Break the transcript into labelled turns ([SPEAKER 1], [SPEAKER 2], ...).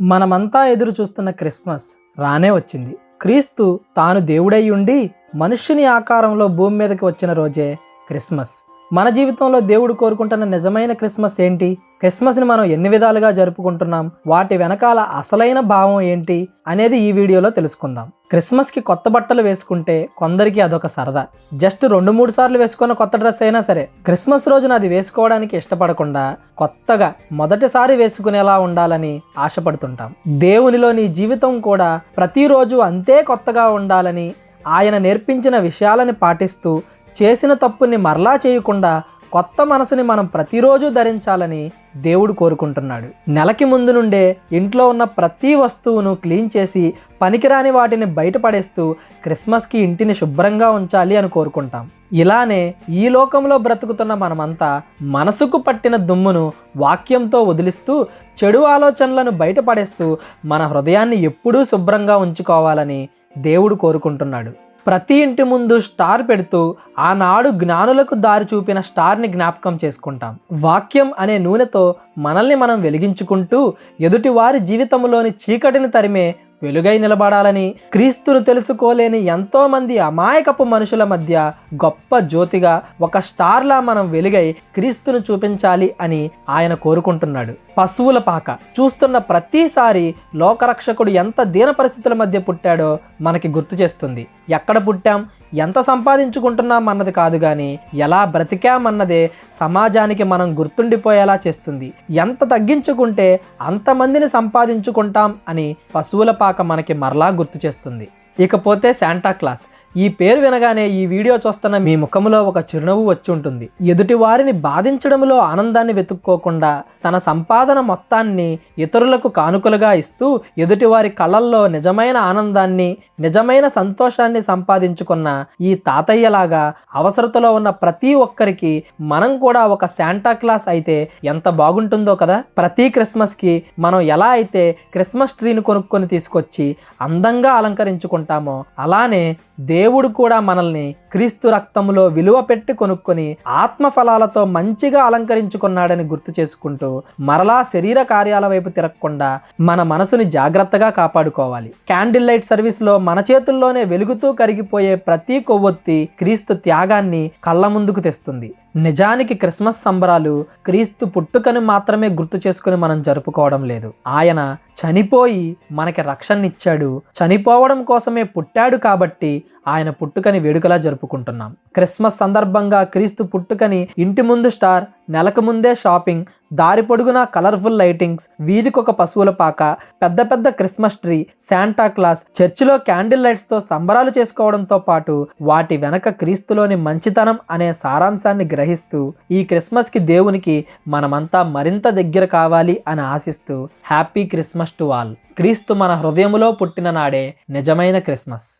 [SPEAKER 1] మనమంతా ఎదురు చూస్తున్న క్రిస్మస్ రానే వచ్చింది. క్రీస్తు తాను దేవుడై ఉండి మనుష్యుని ఆకారంలో భూమి మీదకి వచ్చిన రోజే క్రిస్మస్. మన జీవితంలో దేవుడు కోరుకుంటున్న నిజమైన క్రిస్మస్ ఏంటి? క్రిస్మస్ని మనం ఎన్ని విధాలుగా జరుపుకుంటున్నాం? వాటి వెనకాల అసలైన భావం ఏంటి? అనేది ఈ వీడియోలో తెలుసుకుందాం. క్రిస్మస్కి కొత్త బట్టలు వేసుకుంటే కొందరికి అదొక సరదా. జస్ట్ రెండు మూడు సార్లు వేసుకున్న కొత్త డ్రెస్ అయినా సరే క్రిస్మస్ రోజున అది వేసుకోవడానికి ఇష్టపడకుండా కొత్తగా మొదటిసారి వేసుకునేలా ఉండాలని ఆశపడుతుంటాం. దేవునిలో నీ జీవితం కూడా ప్రతిరోజు అంతే కొత్తగా ఉండాలని ఆయన నేర్పించిన విషయాలని పాటిస్తూ చేసిన తప్పుని మరలా చేయకుండా కొత్త మనసుని మనం ప్రతిరోజు ధరించాలని దేవుడు కోరుకుంటున్నాడు. నెలకి ముందు నుండే ఇంట్లో ఉన్న ప్రతి వస్తువును క్లీన్ చేసి పనికిరాని వాటిని బయటపడేస్తూ క్రిస్మస్కి ఇంటిని శుభ్రంగా ఉంచాలి అని కోరుకుంటాం. ఇలానే ఈ లోకంలో బ్రతుకుతున్న మనమంతా మనసుకు పట్టిన దుమ్మును వాక్యంతో వదిలిస్తూ చెడు ఆలోచనలను బయటపడేస్తూ మన హృదయాన్ని ఎప్పుడూ శుభ్రంగా ఉంచుకోవాలని దేవుడు కోరుకుంటున్నాడు. ప్రతి ఇంటి ముందు స్టార్ పెడుతూ ఆనాడు జ్ఞానులకు దారి చూపిన స్టార్ని జ్ఞాపకం చేసుకుంటాం. వాక్యం అనే నూనెతో మనల్ని మనం వెలిగించుకుంటూ ఎదుటివారి జీవితంలోని చీకటిని తరిమే వెలుగై నిలబడాలని క్రీస్తును తెలుసుకోలేని ఎంతోమంది అమాయకపు మనుషుల మధ్య గొప్ప జ్యోతిగా ఒక స్టార్లా మనం వెలుగై క్రీస్తును చూపించాలి అని ఆయన కోరుకుంటున్నాడు. పశువుల పాక. చూస్తున్న ప్రతిసారి లోకరక్షకుడు ఎంత దీన పరిస్థితుల మధ్య పుట్టాడో మనకి గుర్తు చేస్తుంది. ఎక్కడ పుట్టాం? ఎంత సంపాదించుకుంటున్నాం అన్నది కాదు కానీ ఎలా బ్రతికామన్నదే సమాజానికి మనం గుర్తుండిపోయేలా చేస్తుంది. ఎంత తగ్గించుకుంటే అంతమందిని సంపాదించుకుంటాం అని పశువుల పాక మనకి మరలా గుర్తు చేస్తుంది. ఇకపోతే శాంటా క్లాస్ ఈ పేరు వినగానే ఈ వీడియో చూస్తున్న మీ ముఖంలో ఒక చిరునవ్వు వచ్చి ఉంటుంది ఎదుటి వారిని బాధించడంలో ఆనందాన్ని వెతుక్కోకుండా తన సంపాదన మొత్తాన్ని ఇతరులకు కానుకలుగా ఇస్తూ ఎదుటివారి కళ్ళల్లో నిజమైన ఆనందాన్ని నిజమైన సంతోషాన్ని సంపాదించుకున్న ఈ తాతయ్యలాగా అవసరతలో ఉన్న ప్రతి ఒక్కరికి మనం కూడా ఒక శాంటా క్లాస్ అయితే ఎంత బాగుంటుందో కదా? ప్రతి క్రిస్మస్కి మనం ఎలా అయితే క్రిస్మస్ ట్రీని కొనుక్కొని తీసుకొచ్చి అందంగా అలంకరించుకుంటామో అలానే దే దేవుడు కూడా మనల్ని క్రీస్తు రక్తంలో విలువ పెట్టి కొనుక్కొని ఆత్మ ఫలాలతో మంచిగా అలంకరించుకున్నాడని గుర్తు చేసుకుంటూ మరలా శరీర కార్యాల వైపు తిరగకుండా మన మనసుని జాగ్రత్తగా కాపాడుకోవాలి. క్యాండిల్ లైట్ సర్వీస్లో మన చేతుల్లోనే వెలుగుతూ కరిగిపోయే ప్రతి కొవ్వొత్తి క్రీస్తు త్యాగాన్ని కళ్ళ ముందుకు తెస్తుంది. నిజానికి క్రిస్మస్ సంబరాలు క్రీస్తు పుట్టుకని మాత్రమే గుర్తు చేసుకుని మనం జరుపుకోవడం లేదు. ఆయన చనిపోయి మనకి రక్షణనిచ్చాడు. చనిపోవడం కోసమే పుట్టాడు కాబట్టి ఆయన పుట్టుకని వేడుకలా జరుపుకుంటున్నాం. క్రిస్మస్ సందర్భంగా క్రీస్తు పుట్టుకని ఇంటి ముందు స్టార్ నెలకు ముందే షాపింగ్ దారి పొడుగున కలర్ఫుల్ లైటింగ్స్ వీధికొక పశువుల పాక పెద్ద పెద్ద క్రిస్మస్ ట్రీ శాంటా క్లాస్ చర్చిలో క్యాండిల్ లైట్స్తో సంబరాలు చేసుకోవడంతో పాటు వాటి వెనక క్రీస్తులోని మంచితనం అనే సారాంశాన్ని గ్రహిస్తూ ఈ క్రిస్మస్కి దేవునికి మనమంతా మరింత దగ్గర కావాలి అని ఆశిస్తూ హ్యాపీ క్రిస్మస్ టు ఆల్. క్రీస్తు మన హృదయములో పుట్టిన నాడే నిజమైన క్రిస్మస్.